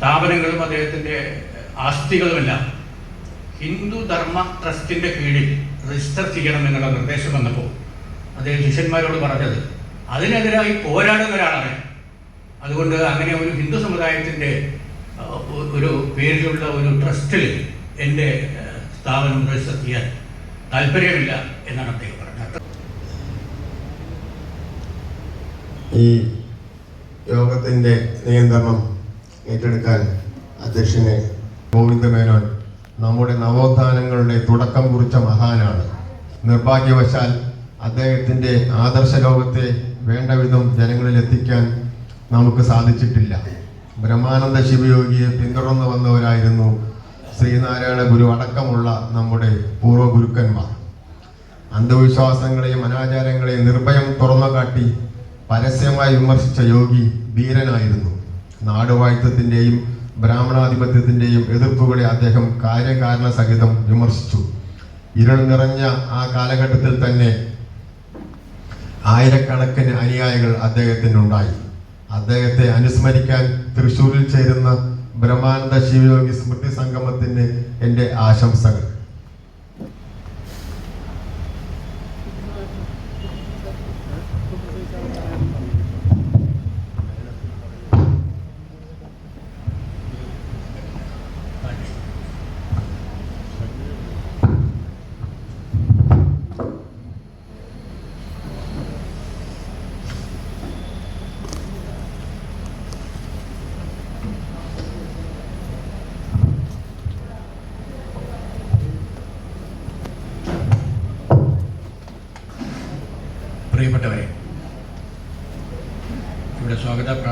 സ്ഥാപനങ്ങളും അദ്ദേഹത്തിന്റെ ആസ്തികളുമെല്ലാം ഹിന്ദു ധർമ്മ ട്രസ്റ്റിന്റെ കീഴിൽ രജിസ്റ്റർ ചെയ്യണം എന്നുള്ള നിർദ്ദേശം വന്നപ്പോൾ അദ്ദേഹം ശിഷ്യന്മാരോട് പറഞ്ഞത് അതിനെതിരായി പോരാടുന്ന ഒരാളാണ് അതുകൊണ്ട് അങ്ങനെ ഒരു ഹിന്ദു സമുദായത്തിന്റെ ഒരു പേരിലുള്ള ഒരു ട്രസ്റ്റിൽ എന്റെ സ്ഥാപനം രജിസ്റ്റർ ചെയ്യാൻ താല്പര്യമില്ല എന്നാണ് അദ്ദേഹം പറഞ്ഞത്. ഈ യോഗത്തിന്റെ നിയന്ത്രണം ഏറ്റെടുക്കാൻ അധ്യക്ഷനെ ഗോവിന്ദ മേനോൻ നമ്മുടെ നവോത്ഥാനങ്ങളുടെ തുടക്കം കുറിച്ച മഹാനാണ്. നിർഭാഗ്യവശാൽ അദ്ദേഹത്തിന്റെ ആദർശ ലോകത്തെ വേണ്ട വിധം ജനങ്ങളിൽ എത്തിക്കാൻ നമുക്ക് സാധിച്ചിട്ടില്ല. ബ്രഹ്മാനന്ദ ശിവയോഗിയെ പിന്തുടർന്നു വന്നവരായിരുന്നു ശ്രീനാരായണ ഗുരു അടക്കമുള്ള നമ്മുടെ പൂർവ ഗുരുക്കന്മാർ. അന്ധവിശ്വാസങ്ങളെയും അനാചാരങ്ങളെയും നിർഭയം തുറന്നു കാട്ടി പരസ്യമായി വിമർശിച്ച യോഗി ധീരനായിരുന്നു. നാടുവാഴ്ത്തത്തിന്റെയും ബ്രാഹ്മണാധിപത്യത്തിന്റെയും എതിർപ്പുകളെ അദ്ദേഹം കാര്യകാരണ സഹിതം വിമർശിച്ചു. ഇരുൾ നിറഞ്ഞ ആ കാലഘട്ടത്തിൽ തന്നെ ആയിരക്കണക്കിന് അനുയായികൾ അദ്ദേഹത്തിനുണ്ടായി. അദ്ദേഹത്തെ അനുസ്മരിക്കാൻ തൃശൂരിൽ ചേരുന്ന ബ്രഹ്മാനന്ദ ശിവയോഗി സ്മൃതി സംഗമത്തിന് എന്റെ ആശംസകൾ.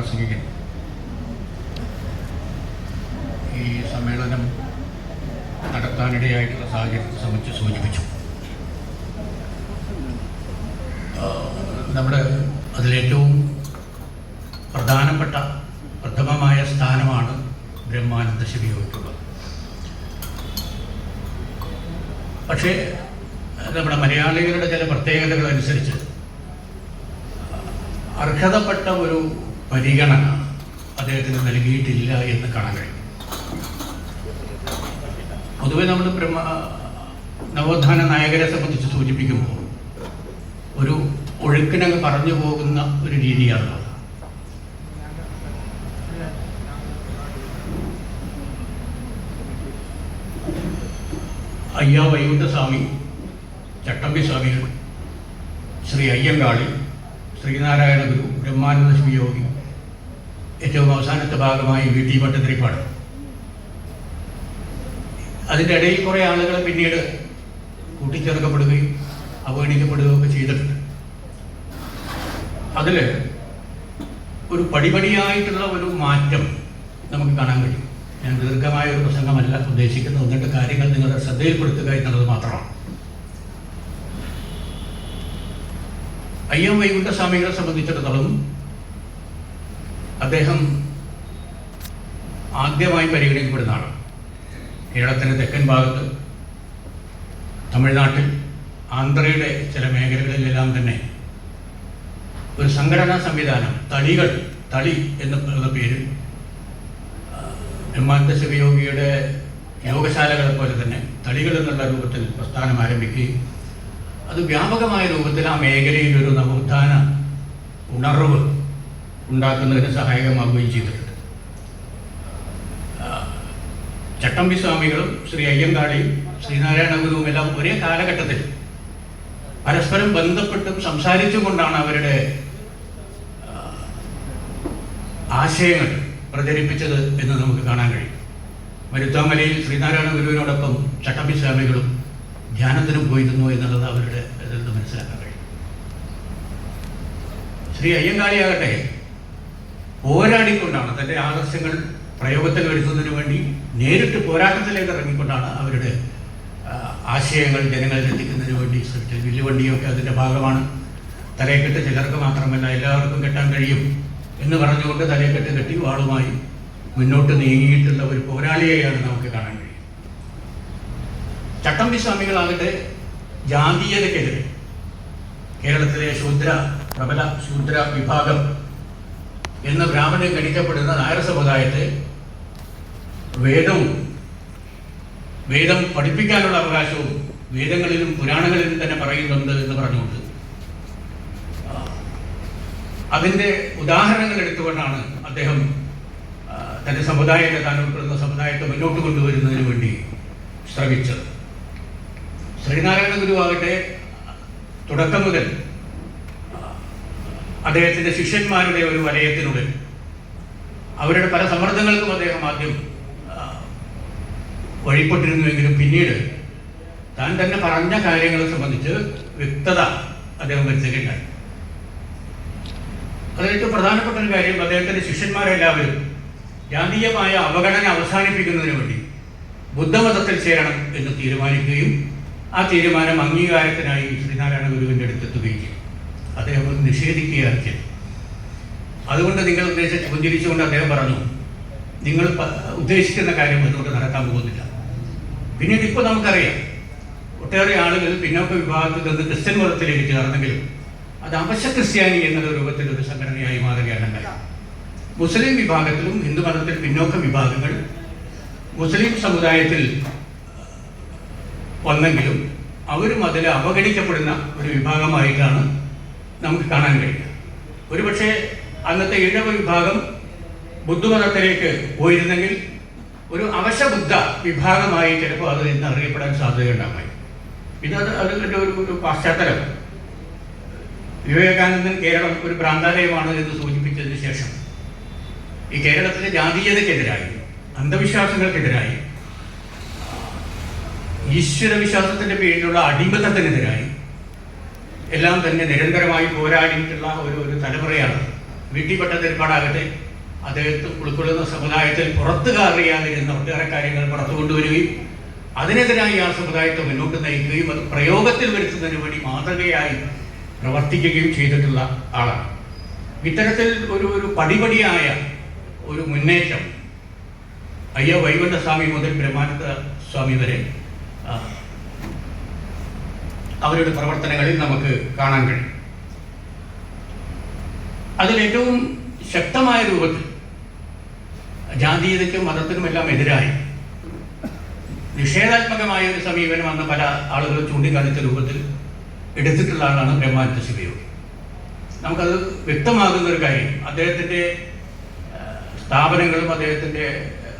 സ്വാഗത പ്രാസംഗികൻ ഈ സമ്മേളനം നടത്താനിടയായിട്ടുള്ള സാഹചര്യത്തെ സംബന്ധിച്ച് സൂചിപ്പിച്ചു. നമ്മുടെ അതിലേറ്റവും പ്രധാനപ്പെട്ട പ്രഥമമായ സ്ഥാനമാണ് ബ്രഹ്മാനന്ദ ശിവിയോട്ടുള്ളത് പക്ഷേ നമ്മുടെ മലയാളികളുടെ ചില പ്രത്യേകതകൾ അനുസരിച്ച് അർഹതപ്പെട്ട ഒരു പരിഗണന അദ്ദേഹത്തിന് നൽകിയിട്ടില്ല എന്ന് കാണാൻ കഴിയും. പൊതുവെ നമ്മൾ ബ്രഹ്മ നവോത്ഥാന നായകരെ സംബന്ധിച്ച് സൂചിപ്പിക്കുമ്പോൾ ഒരു ഒഴുക്കിനങ്ങ് പറഞ്ഞു പോകുന്ന ഒരു രീതിയാണ് അയ്യ വൈകുണ്ഠസ്വാമി ചട്ടമ്പി സ്വാമികൾ ശ്രീ അയ്യങ്കാളി ശ്രീനാരായണ ഗുരു ബ്രഹ്മാനന്ദ ശിവയോഗി ഏറ്റവും അവസാനത്തെ ഭാഗമായി വി ടി ഭട്ടതിരിപ്പാട് അതിന്റെ ഇടയിൽ കുറേ ആളുകൾ പിന്നീട് കൂട്ടിച്ചേർക്കപ്പെടുകയും അവഗണിക്കപ്പെടുകയും ഒക്കെ ചെയ്തിട്ടുണ്ട്. അതിൽ ഒരു പടിപടിയായിട്ടുള്ള ഒരു മാറ്റം നമുക്ക് കാണാൻ കഴിയും. ഞാൻ ദീർഘമായ ഒരു പ്രസംഗമല്ല ഉദ്ദേശിക്കുന്നത്. എന്നിട്ട് കാര്യങ്ങൾ നിങ്ങളുടെ ശ്രദ്ധയിൽപ്പെടുത്തുക എന്നുള്ളത് മാത്രമാണ്. അയ്യം വൈകുണ്ഠസ്വാമികളെ സംബന്ധിച്ചിടത്തോളം അദ്ദേഹം ആദ്യമായി പരിഗണിക്കപ്പെടുന്ന ആളാണ് കേരളത്തിന്റെ തെക്കൻ ഭാഗത്ത് തമിഴ്നാട്ടിൽ ആന്ധ്രയുടെ ചില മേഖലകളിലെല്ലാം തന്നെ ഒരു സംഘടനാ സംവിധാനം തളികൾ തളി എന്നുള്ള പേര് ബ്രഹ്മാന്തശിവയോഗിയുടെ യോഗശാലകളെ പോലെ തന്നെ തളികൾ എന്നുള്ള രൂപത്തിൽ പ്രസ്ഥാനം ആരംഭിക്കുകയും അത് വ്യാപകമായ രൂപത്തിൽ ആ മേഖലയിൽ ഒരു നവോത്ഥാന ഉണർവ് ഉണ്ടാക്കുന്നതിന് സഹായകമാവുകയും ചെയ്തിട്ടുണ്ട്. ചട്ടമ്പി സ്വാമികളും ശ്രീ അയ്യങ്കാളിയും ശ്രീനാരായണ ഗുരുവും എല്ലാം ഒരേ കാലഘട്ടത്തിൽ പരസ്പരം ബന്ധപ്പെട്ടും സംസാരിച്ചും കൊണ്ടാണ് അവരുടെ ആശയങ്ങൾ പ്രചരിപ്പിച്ചത് എന്ന് നമുക്ക് കാണാൻ കഴിയും. മരുത്താമലയിൽ ശ്രീനാരായണ ഗുരുവിനോടൊപ്പം ചട്ടമ്പി സ്വാമികളും ധ്യാനത്തിനും പോയിരുന്നു എന്നുള്ളത് അവരുടെ ഇതിൽ നിന്ന് മനസ്സിലാക്കാൻ കഴിയും. ശ്രീ അയ്യങ്കാളിയാകട്ടെ പോരാടിക്കൊണ്ടാണ് തന്റെ ആദർശങ്ങൾ പ്രയോഗത്തിൽ വരുത്തുന്നതിന് വേണ്ടി നേരിട്ട് പോരാട്ടത്തിലേക്ക് ഇറങ്ങിക്കൊണ്ടാണ് അവരുടെ ആശയങ്ങൾ ജനങ്ങളിൽ എത്തിക്കുന്നതിന് വേണ്ടി ശ്രമിച്ചത് വില്ലുവണ്ടിയൊക്കെ അതിന്റെ ഭാഗമാണ്. തലയെക്കെട്ട് ചിലർക്ക് മാത്രമല്ല എല്ലാവർക്കും കെട്ടാൻ കഴിയും എന്ന് പറഞ്ഞുകൊണ്ട് തലയെക്കെട്ട് കെട്ടി വാളുമായി മുന്നോട്ട് നീങ്ങിയിട്ടുള്ള ഒരു പോരാളിയെയാണ് നമുക്ക് കാണാൻ കഴിയും ചട്ടമ്പി സ്വാമികളാകട്ടെ ജാതീയതക്കെതിരെ കേരളത്തിലെ ശൂദ്ര പ്രബല ശൂദ്ര വിഭാഗം എന്ന് ബ്രാഹ്മണൻ ഗണിക്കപ്പെടുന്ന നായർ സമുദായത്തെ വേദവും വേദം പഠിപ്പിക്കാനുള്ള അവകാശവും വേദങ്ങളിലും പുരാണങ്ങളിലും തന്നെ പറയുന്നുണ്ട് എന്ന് പറഞ്ഞുകൊണ്ട്. അതിന്റെ ഉദാഹരണങ്ങൾ എടുത്തുകൊണ്ടാണ് അദ്ദേഹം തന്റെ സമുദായത്തെ താൻ ഉൾപ്പെടുന്ന സമുദായത്തെ മുന്നോട്ട് കൊണ്ടുവരുന്നതിന് വേണ്ടി ശ്രമിച്ചത്. ശ്രീനാരായണ ഗുരുവാകട്ടെ തുടക്കം മുതൽ അദ്ദേഹത്തിന്റെ ശിഷ്യന്മാരുടെ ഒരു വലയത്തിനുള്ളിൽ. അവരുടെ പല സമ്മർദ്ദങ്ങൾക്കും അദ്ദേഹം ആദ്യം വഴിപ്പെട്ടിരുന്നുവെങ്കിലും പിന്നീട് താൻ തന്നെ പറഞ്ഞ കാര്യങ്ങളെ സംബന്ധിച്ച് വ്യക്തത അദ്ദേഹം വരുത്തുകയുണ്ടായി. അതിലേറ്റവും പ്രധാനപ്പെട്ട ഒരു കാര്യം അദ്ദേഹത്തിന്റെ ശിഷ്യന്മാരെല്ലാവരും ജാതീയമായ അവഗണന അവസാനിപ്പിക്കുന്നതിന് വേണ്ടി ബുദ്ധമതത്തിൽ ചേരണം എന്ന് തീരുമാനിക്കുകയും ആ തീരുമാനം അംഗീകാരത്തിനായി ശ്രീനാരായണ ഗുരുവിന്റെ അടുത്തെത്തുകയും അദ്ദേഹം നിഷേധിക്കുകയാണ് ചെയ്തത്. അതുകൊണ്ട് നിങ്ങൾ ഉദ്ദേശിച്ച് പുഞ്ചിരിച്ചുകൊണ്ട് അദ്ദേഹം പറഞ്ഞു നിങ്ങൾ ഉദ്ദേശിക്കുന്ന കാര്യം അതുകൊണ്ട് നടക്കാൻ പോകുന്നില്ല. പിന്നീട് ഇപ്പോൾ നമുക്കറിയാം ഒട്ടേറെ ആളുകൾ പിന്നോക്ക വിഭാഗത്തിൽ നിന്ന് ക്രിസ്ത്യൻ മതത്തിലേക്ക് ചേർന്നെങ്കിലും അത് അവശ്യ ക്രിസ്ത്യാനി എന്ന രൂപത്തിൽ ഒരു സംഘടനയായി മാറുകയാണ് ഉണ്ടായത് മുസ്ലിം വിഭാഗത്തിലും ഹിന്ദു മതത്തിൽ പിന്നോക്ക വിഭാഗങ്ങൾ മുസ്ലിം സമുദായത്തിൽ വന്നെങ്കിലും അവരും അതിൽ അവഗണിക്കപ്പെടുന്ന ഒരു വിഭാഗമായിട്ടാണ് നമുക്ക് കാണാൻ കഴിയുക ഒരുപക്ഷെ അന്നത്തെ ഇഴവ വിഭാഗം ബുദ്ധമതത്തിലേക്ക് പോയിരുന്നെങ്കിൽ ഒരു അവശബുദ്ധ വിഭാഗമായി ചിലപ്പോൾ അത് ഇന്ന് അറിയപ്പെടാൻ സാധ്യതയുണ്ടാകുമായി ഇത് അത് അതിന്റെ ഒരു ഒരു പശ്ചാത്തലം. വിവേകാനന്ദൻ കേരളം ഒരു ഭ്രാന്താലയമാണ് എന്ന് സൂചിപ്പിച്ചതിന് ശേഷം ഈ കേരളത്തിലെ ജാതീയതയ്ക്കെതിരായി അന്ധവിശ്വാസങ്ങൾക്കെതിരായി ഈശ്വര വിശ്വാസത്തിന്റെ പേരിലുള്ള അടിമത്തത്തിനെതിരായി എല്ലാം തന്നെ നിരന്തരമായി പോരാടിയിട്ടുള്ള ഒരു ഒരു തലമുറയാണ്. വീട്ടിൽപ്പെട്ട തിരുപ്പാടാകട്ടെ അദ്ദേഹത്തെ ഉൾക്കൊള്ളുന്ന സമുദായത്തിൽ പുറത്തു കയറിയാതിരുന്ന ഒട്ടേറെ കാര്യങ്ങൾ പുറത്തു കൊണ്ടുവരികയും അതിനെതിരായി ആ സമുദായത്തെ മുന്നോട്ട് നയിക്കുകയും അത് പ്രയോഗത്തിൽ വരുത്തുന്നതിന് വേണ്ടി മാതൃകയായി പ്രവർത്തിക്കുകയും ചെയ്തിട്ടുള്ള ആളാണ്. ഇത്തരത്തിൽ ഒരു ഒരു പടിപടിയായ ഒരു മുന്നേറ്റം അയ്യ വൈകുണ്ഠസ്വാമി മുതൽ ബ്രഹ്മാനന്ദ സ്വാമി വരെ അവരുടെ പ്രവർത്തനങ്ങളിൽ നമുക്ക് കാണാൻ കഴിയും. അതിലേറ്റവും ശക്തമായ രൂപത്തിൽ ജാതീയതയ്ക്കും മതത്തിനുമെല്ലാം എതിരായി നിഷേധാത്മകമായ ഒരു സമീപനം അന്ന് പല ആളുകളും ചൂണ്ടിക്കാണിച്ച രൂപത്തിൽ എടുത്തിട്ടുള്ള ആളാണ് ബ്രഹ്മാനന്ദ ശിവയോഗി. നമുക്കത് വ്യക്തമാകുന്ന ഒരു കാര്യം അദ്ദേഹത്തിന്റെ സ്ഥാപനങ്ങളും അദ്ദേഹത്തിന്റെ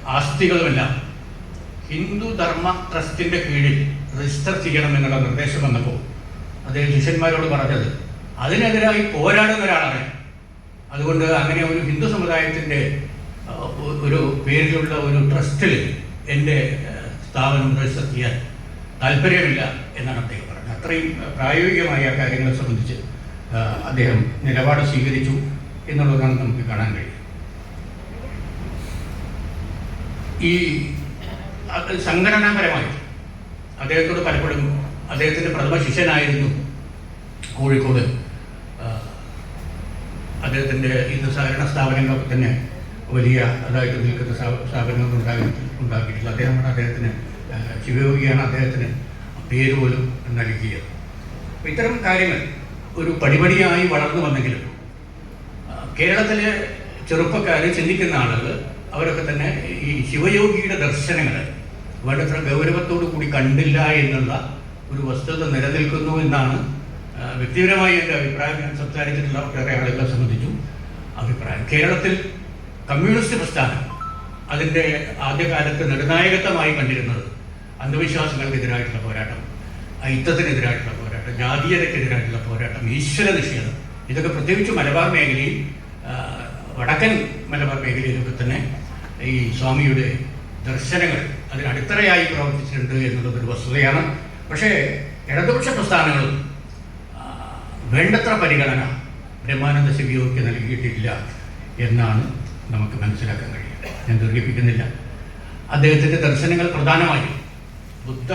ആസ്തികളുമെല്ലാം ഹിന്ദു ധർമ്മ ട്രസ്റ്റിന്റെ കീഴിൽ രജിസ്റ്റർ ചെയ്യണമെന്നുള്ള നിർദ്ദേശം വന്നപ്പോൾ അദ്ദേഹം ശിഷ്യന്മാരോട് പറഞ്ഞത് അതിനെതിരായി പോരാടുന്ന ഒരാളാണ് അതുകൊണ്ട് അങ്ങനെ ഒരു ഹിന്ദു സമുദായത്തിന്റെ ഒരു പേരിലുള്ള ഒരു ട്രസ്റ്റിൽ എന്റെ സ്ഥാപനം രജിസ്റ്റർ ചെയ്യാൻ താല്പര്യമില്ല എന്നാണ് അദ്ദേഹം പറഞ്ഞത്. അത്രയും പ്രായോഗികമായ കാര്യങ്ങളെ സംബന്ധിച്ച് അദ്ദേഹം നിലപാട് സ്വീകരിച്ചു എന്നുള്ളതാണ് നമുക്ക് കാണാൻ കഴിയും ഈ സംഘടനാപരമായി അദ്ദേഹത്തോട് പലപ്പോഴും അദ്ദേഹത്തിന്റെ പ്രഥമ ശിഷ്യനായിരുന്നു കോഴിക്കോട്. അദ്ദേഹത്തിന്റെ ഇന്ന് സഹകരണ സ്ഥാപനങ്ങളൊക്കെ തന്നെ വലിയ അതായിട്ട് നിൽക്കുന്ന സ്ഥാപനങ്ങളൊന്നും ഉണ്ടാക്കി ഉണ്ടാക്കിയിട്ടില്ല അദ്ദേഹമാണ് അദ്ദേഹത്തിന് ശിവയോഗിയാണ് അദ്ദേഹത്തിന് പേര് പോലും നൽകിയത്. അപ്പോൾ ഇത്തരം കാര്യങ്ങൾ ഒരു പടിപടിയായി വളർന്നു വന്നെങ്കിലും കേരളത്തിലെ ചെറുപ്പക്കാർ ചിന്തിക്കുന്ന ആളുകൾ അവരൊക്കെ തന്നെ ഈ ശിവയോഗിയുടെ ദർശനങ്ങൾ വേണ്ടത്ര ഗൗരവത്തോടു കൂടി കണ്ടില്ല എന്നുള്ള ഒരു വസ്തുത നിലനിൽക്കുന്നു എന്നാണ് വ്യക്തിപരമായി എന്റെ അഭിപ്രായം. ഞാൻ സംസാരിച്ചിട്ടുള്ള ഒട്ടേറെ ആളുകളെ സംബന്ധിച്ചു അഭിപ്രായം. കേരളത്തിൽ കമ്മ്യൂണിസ്റ്റ് പ്രസ്ഥാനം അതിന്റെ ആദ്യകാലത്ത് നിർണായകത്വമായി കണ്ടിരുന്നത് അന്ധവിശ്വാസങ്ങൾക്കെതിരായിട്ടുള്ള പോരാട്ടം ഐത്തത്തിനെതിരായിട്ടുള്ള പോരാട്ടം ജാതീയതയ്ക്കെതിരായിട്ടുള്ള പോരാട്ടം ഈശ്വര നിഷേധം. ഇതൊക്കെ പ്രത്യേകിച്ച് മലബാർ മേഖലയിൽ വടക്കൻ മലബാർ മേഖലയിലൊക്കെ തന്നെ ഈ സ്വാമിയുടെ ദർശനങ്ങൾ അതിന് അടിത്തറയായി പ്രവർത്തിച്ചിട്ടുണ്ട് എന്നുള്ളത് ഒരു വസ്തുതയാണ്. പക്ഷേ ഇടതുപക്ഷ പ്രസ്ഥാനങ്ങളും വേണ്ടത്ര പരിഗണന ബ്രഹ്മാനന്ദ ശിവിയോക്ക് നൽകിയിട്ടില്ല എന്നാണ് നമുക്ക് മനസ്സിലാക്കാൻ കഴിയുക. ഞാൻ ദീർഘിപ്പിക്കുന്നില്ല. അദ്ദേഹത്തിന്റെ ദർശനങ്ങൾ പ്രധാനമായും ബുദ്ധ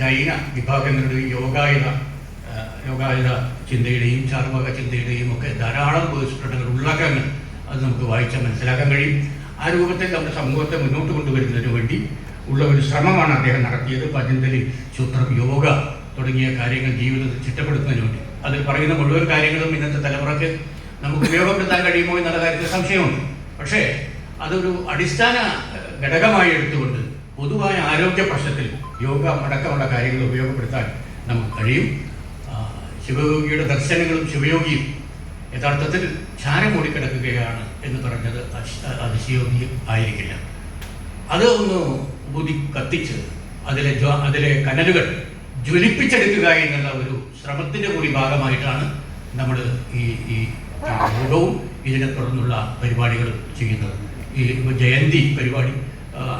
ജൈന വിഭാഗങ്ങളുടെയും യോഗായുധ യോഗായുധ ചിന്തയുടെയും ചാർവാക ചിന്തയുടെയും ഒക്കെ ധാരാളം പേഴ്സിട്ടുണ്ടെങ്കിൽ ഉള്ളടക്കങ്ങൾ അത് നമുക്ക് വായിച്ചാൽ മനസ്സിലാക്കാൻ കഴിയും. ആ രൂപത്തിൽ നമ്മുടെ സമൂഹത്തെ മുന്നോട്ട് കൊണ്ടുവരുന്നതിന് വേണ്ടി ഉള്ള ഒരു ശ്രമമാണ് അദ്ദേഹം നടത്തിയത്. പതഞ്ജലി സൂത്രം യോഗ തുടങ്ങിയ കാര്യങ്ങൾ ജീവിതത്തിൽ ചിട്ടപ്പെടുത്തുന്നതിന് വേണ്ടി അതിൽ പറയുന്ന മുഴുവൻ കാര്യങ്ങളും ഇന്നത്തെ തലമുറയ്ക്ക് നമുക്ക് ഉപയോഗപ്പെടുത്താൻ കഴിയുമോ എന്നുള്ള കാര്യത്തിൽ സംശയമുണ്ട്. പക്ഷേ അതൊരു അടിസ്ഥാന ഘടകമായി എടുത്തുകൊണ്ട് പൊതുവായ ആരോഗ്യ പ്രശ്നത്തിൽ യോഗ അടക്കമുള്ള കാര്യങ്ങൾ ഉപയോഗപ്പെടുത്താൻ നമുക്ക് കഴിയും. ശിവയോഗിയുടെ ദർശനങ്ങളും ശിവയോഗിയും യഥാർത്ഥത്തിൽ ക്ഷാരം മൂടിക്കിടക്കുകയാണ് എന്ന് പറഞ്ഞത് അതിശയോഗ്യം ആയിരിക്കില്ല. അത് ഒന്ന് ബുദ്ധി കത്തിച്ച് അതിലെ അതിലെ കനലുകൾ ജ്വലിപ്പിച്ചെടുക്കുക എന്നുള്ള ഒരു ശ്രമത്തിന്റെ കൂടി ഭാഗമായിട്ടാണ് നമ്മൾ ഈ ഈ യോഗവും ഇതിനെ തുടർന്നുള്ള പരിപാടികളും ചെയ്യുന്നത്. ഈ ജയന്തി പരിപാടി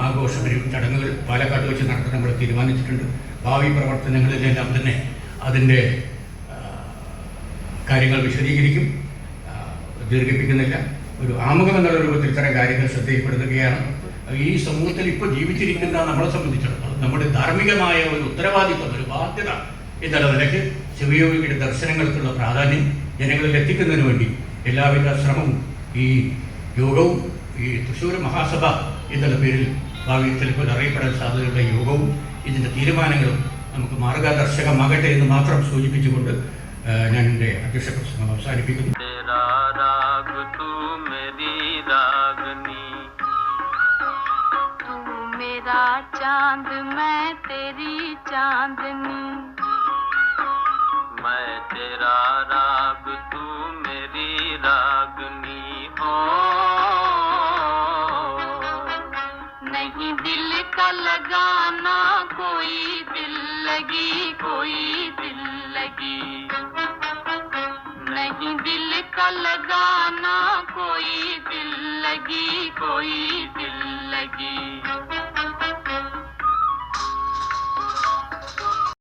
ആഘോഷ ചടങ്ങുകൾ പാലക്കാട് വെച്ച് നടത്താൻ നമ്മൾ തീരുമാനിച്ചിട്ടുണ്ട്. ഭാവി പ്രവർത്തനങ്ങളിലെല്ലാം തന്നെ അതിന്റെ കാര്യങ്ങൾ വിശദീകരിക്കും. ദീർഘിപ്പിക്കുന്നില്ല. ഒരു ആമുഖം എന്നുള്ള രൂപത്തിൽ ഇത്തരം കാര്യങ്ങൾ ശ്രദ്ധയിൽപ്പെടുത്തുകയാണ്. ഈ സമൂഹത്തിൽ ഇപ്പോൾ ജീവിച്ചിരിക്കുന്ന നമ്മളെ സംബന്ധിച്ചിടത്തോളം നമ്മുടെ ധാർമ്മികമായ ഒരു ഉത്തരവാദിത്വം ഒരു ബാധ്യത എന്നുള്ള നിലയ്ക്ക് ശിവയോഗിയുടെ ദർശനങ്ങൾക്കുള്ള പ്രാധാന്യം ജനങ്ങളിൽ എത്തിക്കുന്നതിന് വേണ്ടി എല്ലാവിധ ശ്രമവും ഈ യോഗവും ഈ തൃശ്ശൂർ മഹാസഭ എന്നുള്ള പേരിൽ ഭാവിയിൽ ചിലപ്പോൾ അറിയപ്പെടാൻ സാധ്യതയുള്ള യോഗവും ഇതിന്റെ തീരുമാനങ്ങളും നമുക്ക് മാർഗദർശകമാകട്ടെ എന്ന് മാത്രം സൂചിപ്പിച്ചുകൊണ്ട് ഞാൻ എന്റെ അധ്യക്ഷ പ്രസംഗം അവസാനിപ്പിക്കുന്നു. राग तू मेरी रागनी तू मेरा चाँद मैं तेरी चांदनी। मैं तेरा राग तू मेरी रागनी। हो। नहीं दिल का लगाना कोई दिल लगी कोई। लगाना कोई दिल लगी कोई दिल लगी।